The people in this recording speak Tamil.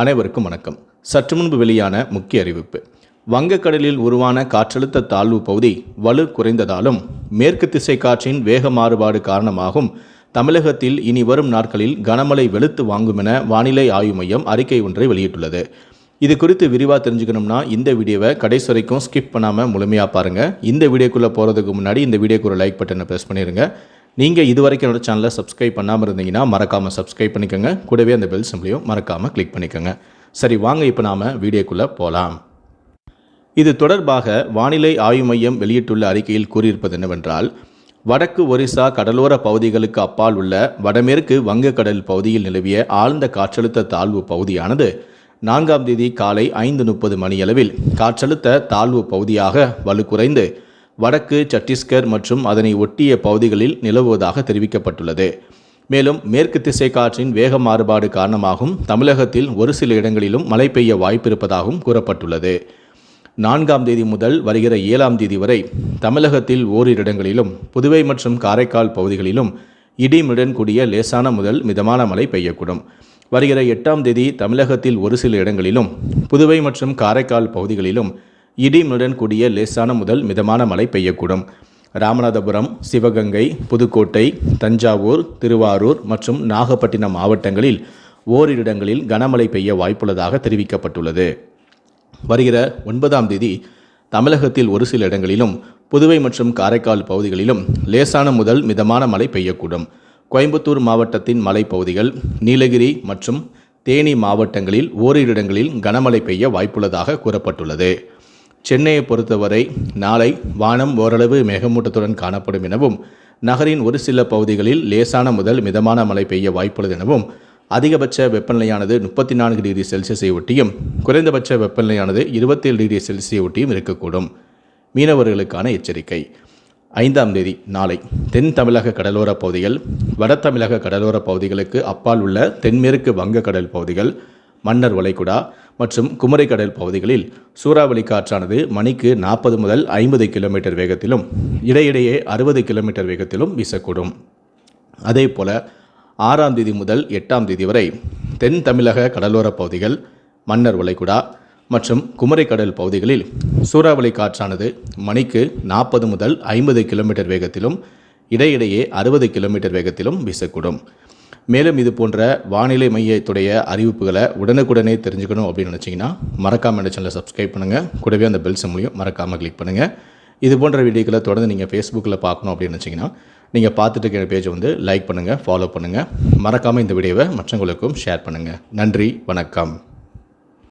அனைவருக்கும் வணக்கம். சற்று முன்பு வெளியான முக்கிய அறிவிப்பு. வங்கக்கடலில் உருவான காற்றழுத்த தாழ்வு பகுதி வலு குறைந்ததாலும் மேற்கு திசை காற்றின் வேக மாறுபாடு காரணமாகும். தமிழகத்தில் இனி வரும் நாட்களில் கனமழை வெளுத்து வாங்கும் என வானிலை ஆய்வு மையம் அறிக்கை ஒன்றை வெளியிட்டுள்ளது. இது குறித்து விரிவாக தெரிஞ்சுக்கணும்னா இந்த வீடியோவை கடைசி வரைக்கும் ஸ்கிப் பண்ணாமல் முழுமையாக பாருங்கள் இந்த வீடியோக்குள்ளே போகிறதுக்கு முன்னாடி இந்த வீடியோக்கு ஒரு லைக் பட்டனை ப்ரெஸ் பண்ணிடுங்க நீங்கள் இது வரைக்கும் என்னோட சேனலை சப்ஸ்கிரைப் பண்ணாமல் இருந்தீங்கன்னா மறக்காமல் சப்ஸ்கிரைப் பண்ணிக்கோங்க. கூடவே அந்த பெல் சிம்லையும் மறக்காமல் கிளிக் பண்ணிக்கோங்க. சரி வாங்க இப்போ நாம் வீடியோக்குள்ளே போகலாம் இது தொடர்பாக வானிலை ஆய்வு மையம் வெளியிட்டுள்ள அறிக்கையில் கூறியிருப்பது என்னவென்றால் வடக்கு ஒரிசா கடலோர பகுதிகளுக்கு அப்பால் உள்ள வடமேற்கு வங்கக்கடல் பகுதியில் நிலவிய ஆழ்ந்த காற்றழுத்த தாழ்வு பகுதியானது நான்காம் தேதி காலை ஐந்து முப்பது மணியளவில் காற்றழுத்த தாழ்வு பகுதியாக வலுக்குறைந்து வடக்கு சத்தீஸ்கர் மற்றும் அதனை ஒட்டிய பகுதிகளில் நிலவுவதாக தெரிவிக்கப்பட்டுள்ளது. மேலும் மேற்கு திசை காற்றின் வேக மாறுபாடு காரணமாகவும் தமிழகத்தில் ஒரு சில இடங்களிலும் மழை பெய்ய வாய்ப்பிருப்பதாகவும் கூறப்பட்டுள்ளது. நான்காம் தேதி முதல் வருகிற ஏழாம் தேதி வரை தமிழகத்தில் ஓரிரு இடங்களிலும் புதுவை மற்றும் காரைக்கால் பகுதிகளிலும் இடிமுடன் கூடிய லேசான முதல் மிதமான மழை பெய்யக்கூடும். வருகிற எட்டாம் தேதி தமிழகத்தில் ஒரு சில இடங்களிலும் புதுவை மற்றும் காரைக்கால் பகுதிகளிலும் இடிமுடன் கூடிய லேசான முதல் மிதமான மழை பெய்யக்கூடும். ராமநாதபுரம் சிவகங்கை புதுக்கோட்டை தஞ்சாவூர் திருவாரூர் மற்றும் நாகப்பட்டினம் மாவட்டங்களில் ஓரிரு இடங்களில் கனமழை பெய்ய வாய்ப்புள்ளதாக தெரிவிக்கப்பட்டுள்ளது. வருகிற ஒன்பதாம் தேதி தமிழகத்தில் ஒரு சில இடங்களிலும் புதுவை மற்றும் காரைக்கால் பகுதிகளிலும் லேசான முதல் மிதமான மழை பெய்யக்கூடும். கோயம்புத்தூர் மாவட்டத்தின் மலைப்பகுதிகள் நீலகிரி மற்றும் தேனி மாவட்டங்களில் ஓரிரு இடங்களில் கனமழை பெய்ய வாய்ப்புள்ளதாக கூறப்பட்டுள்ளது. சென்னையை பொறுத்தவரை நாளை வானம் ஓரளவு மேகமூட்டத்துடன் காணப்படும் எனவும் நகரின் ஒரு சில பகுதிகளில் லேசான முதல் மிதமான மழை பெய்ய வாய்ப்புள்ளது எனவும் அதிகபட்ச வெப்பநிலையானது முப்பத்தி நான்கு டிகிரி செல்சியஸை ஒட்டியும் குறைந்தபட்ச வெப்பநிலையானது இருபத்தேழு டிகிரி செல்சியை ஒட்டியும் இருக்கக்கூடும். மீனவர்களுக்கான எச்சரிக்கை. ஐந்தாம் தேதி நாளை தென் தமிழக கடலோர பகுதிகள் வட தமிழக கடலோர பகுதிகளுக்கு அப்பால் உள்ள தென்மேற்கு வங்கக்கடல் பகுதிகள் மன்னர் வளைகுடா மற்றும் குமரிக்கடல் பகுதிகளில் சூறாவளி காற்றானது மணிக்கு நாற்பது முதல் ஐம்பது கிலோமீட்டர் வேகத்திலும் இடையிடையே அறுபது கிலோமீட்டர் வேகத்திலும் வீசக்கூடும். அதே போல ஆறாம் தேதி முதல் எட்டாம் தேதி வரை தென் தமிழக கடலோரப் பகுதிகள் மன்னர் வளைகுடா மற்றும் குமரிக்கடல் பகுதிகளில் சூறாவளி காற்றானது மணிக்கு நாற்பது முதல் ஐம்பது கிலோமீட்டர் வேகத்திலும் இடையிடையே அறுபது கிலோமீட்டர் வேகத்திலும் வீசக்கூடும். மேலும் இது போன்ற வானிலை மையத்துடைய அறிவிப்புகளை உடனுக்குடனே தெரிஞ்சுக்கணும் அப்படின்னு நினச்சிங்கன்னா மறக்காமல் இந்த சேனலை சப்ஸ்கிரைப் பண்ணுங்கள் கூடவே அந்த பெல் சிம்லையும் மறக்காமல் கிளிக் பண்ணுங்கள் இது போன்ற வீடியோக்களை தொடர்ந்து நீங்கள் ஃபேஸ்புக்கில் பார்க்கணும் அப்படின்னு நினச்சிங்கன்னா நீங்கள் பார்த்துட்டு இருக்கிற பேஜை வந்து லைக் பண்ணுங்கள் ஃபாலோ பண்ணுங்கள் மறக்காமல் இந்த வீடியோவை மற்றவங்களுக்கும் ஷேர் பண்ணுங்கள் நன்றி வணக்கம்.